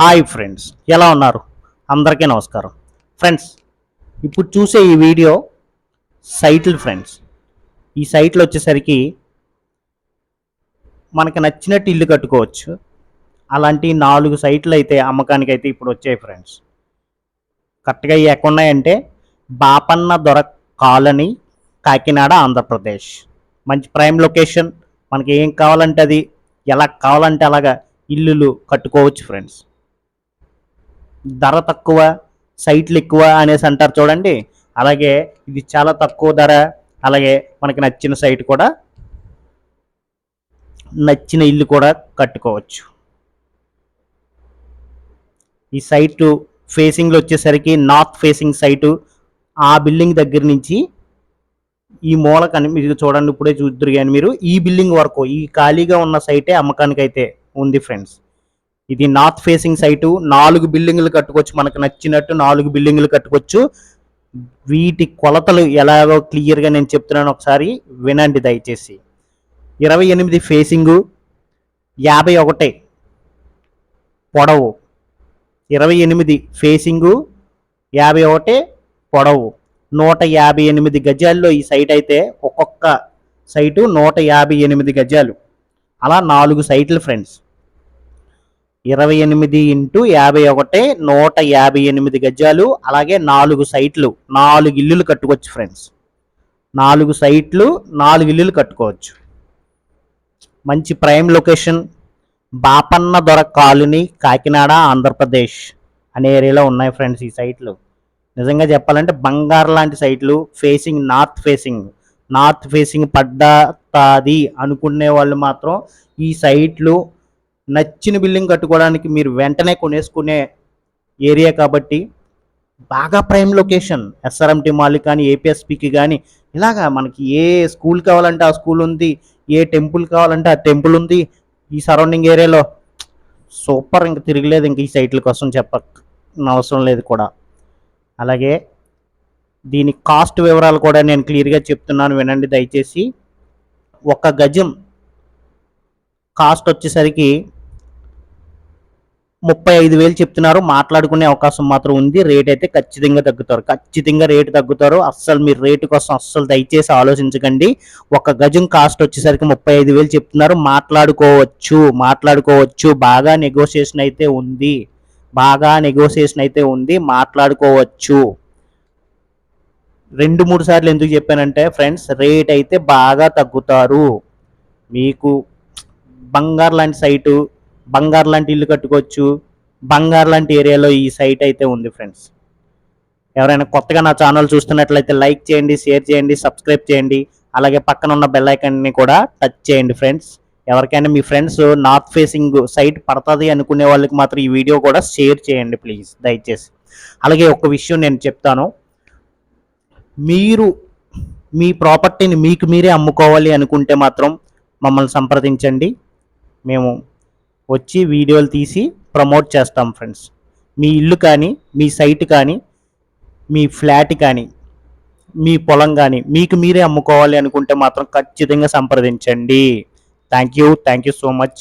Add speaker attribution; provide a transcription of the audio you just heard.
Speaker 1: Hi friends ఎలా ఉన్నారు? అందరికీ నమస్కారం. ఫ్రెండ్స్ ఇప్పుడు చూసే ఈ వీడియో సైట్లు ఫ్రెండ్స్. ఈ సైట్లు వచ్చేసరికి మనకి నచ్చినట్టు ఇల్లు కట్టుకోవచ్చు. అలాంటి నాలుగు సైట్లు అయితే అమ్మకానికి అయితే ఇప్పుడు వచ్చాయి ఫ్రెండ్స్. కరెక్ట్గా ఇవి ఎక్కడున్నాయంటే బాపన్న దొర కాలనీ కాకినాడ ఆంధ్రప్రదేశ్. మంచి ప్రైమ్ లొకేషన్. మనకి ఏం కావాలంటే అది ఎలా కావాలంటే అలాగా ఇల్లులు కట్టుకోవచ్చు ఫ్రెండ్స్. ధర తక్కువ సైట్లు ఎక్కువ అనేసి అంటారు చూడండి. అలాగే ఇది చాలా తక్కువ ధర అలాగే మనకి నచ్చిన సైట్ కూడా నచ్చిన ఇల్లు కూడా కట్టుకోవచ్చు. ఈ సైటు ఫేసింగ్లో వచ్చేసరికి నార్త్ ఫేసింగ్ సైటు ఆ బిల్డింగ్ దగ్గర నుంచి ఈ మూల కని మీరు చూడండి ఇప్పుడే చూద్దరు కానీ మీరు ఈ బిల్డింగ్ వరకు ఈ ఖాళీగా ఉన్న సైటే అమ్మకానికి అయితే ఉంది ఫ్రెండ్స్. ఇది నార్త్ ఫేసింగ్ సైటు. నాలుగు బిల్డింగ్లు కట్టుకోవచ్చు. మనకు నచ్చినట్టు నాలుగు బిల్డింగ్లు కట్టుకోవచ్చు. వీటి కొలతలు ఎలాగో క్లియర్గా నేను చెప్తున్నాను ఒకసారి. వినండి దయచేసి. ఇరవై ఎనిమిది ఫేసింగు యాభై ఒకటి పొడవు. ఇరవై ఎనిమిది ఫేసింగు యాభై ఒకటి పొడవు. నూట యాభై ఎనిమిది గజాల్లో ఈ సైట్ అయితే ఒక్కొక్క సైటు నూట యాభై ఎనిమిది గజాలు. అలా నాలుగు సైట్లు ఫ్రెండ్స్. ఇరవై ఎనిమిది ఇంటూ యాభై ఒకటి నూట యాభై ఎనిమిది గజాలు అలాగే నాలుగు సైట్లు నాలుగు ఇల్లులు కట్టుకోవచ్చు ఫ్రెండ్స్. నాలుగు సైట్లు నాలుగు ఇల్లులు కట్టుకోవచ్చు. మంచి ప్రైమ్ లొకేషన్ బాపన్న దొర కాలనీ కాకినాడ ఆంధ్రప్రదేశ్ అనే ఏరియాలో ఉన్నాయి ఫ్రెండ్స్ ఈ సైట్లు. నిజంగా చెప్పాలంటే బంగారు లాంటి సైట్లు facing north facing north facing పడ్డాది అనుకునే వాళ్ళు మాత్రం ఈ సైట్లు నచ్చిన బిల్డింగ్ కట్టుకోవడానికి మీరు వెంటనే కొనేసుకునే ఏరియా కాబట్టి బాగా ప్రైమ్ లొకేషన్. ఎస్ఆర్ఎంటి మాల్ కానీ ఏపీఎస్పికి కానీ ఇలాగా మనకి ఏ స్కూల్ కావాలంటే ఆ స్కూల్ ఉంది ఏ టెంపుల్ కావాలంటే ఆ టెంపుల్ ఉంది ఈ సరౌండింగ్ ఏరియాలో సూపర్ ఇంక తిరగలేదు ఇంక ఈ సైట్ల కోసం చెప్ప అవసరం లేదు కూడా. అలాగే దీని కాస్ట్ వివరాలు కూడా నేను క్లియర్గా చెప్తున్నాను వినండి దయచేసి. ఒక గజం కాస్ట్ వచ్చేసరికి ముప్పై ఐదు వేలు చెప్తున్నారు. మాట్లాడుకునే అవకాశం మాత్రం ఉంది. రేట్ అయితే ఖచ్చితంగా తగ్గుతారు. ఖచ్చితంగా రేటు తగ్గుతారు. అస్సలు మీరు రేటు కోసం అస్సలు దయచేసి ఆలోచించకండి. ఒక గజం కాస్ట్ వచ్చేసరికి ముప్పై ఐదు వేలు చెప్తున్నారు. మాట్లాడుకోవచ్చు. మాట్లాడుకోవచ్చు. బాగా నెగోషియేషన్ అయితే ఉంది. బాగా నెగోషియేషన్ అయితే ఉంది. మాట్లాడుకోవచ్చు. రెండు మూడు సార్లు ఎందుకు చెప్పానంటే ఫ్రెండ్స్ రేట్ అయితే బాగా తగ్గుతారు. మీకు బంగారు లాంటి సైటు బంగారు లాంటి ఇల్లు కట్టుకోవచ్చు. బంగారు లాంటి ఏరియాలో ఈ సైట్ అయితే ఉంది ఫ్రెండ్స్ ఎవరైనా కొత్తగా నా ఛానల్ చూస్తున్నట్లయితే లైక్ చేయండి షేర్ చేయండి సబ్స్క్రైబ్ చేయండి. అలాగే పక్కన ఉన్న బెల్ ఐకాన్ని కూడా టచ్ చేయండి ఫ్రెండ్స్ ఎవరికైనా మీ ఫ్రెండ్స్ నార్త్ ఫేసింగ్ సైట్ పడుతుంది అనుకునే వాళ్ళకి మాత్రం ఈ వీడియో కూడా షేర్ చేయండి ప్లీజ్ దయచేసి. అలాగే ఒక విషయం నేను చెప్తాను. మీరు మీ ప్రాపర్టీని మీకు మీరే అమ్ముకోవాలి అనుకుంటే మాత్రం మమ్మల్ని సంప్రదించండి. మేము వచ్చి వీడియోలు తీసి ప్రమోట్ చేస్తాం ఫ్రెండ్స్. మీ ఇల్లు కానీ మీ సైట్ కానీ మీ ఫ్లాట్ కానీ మీ పొలం కానీ మీకు మీరే అమ్ముకోవాలి అనుకుంటే మాత్రం ఖచ్చితంగా సంప్రదించండి. Thank you thank you so much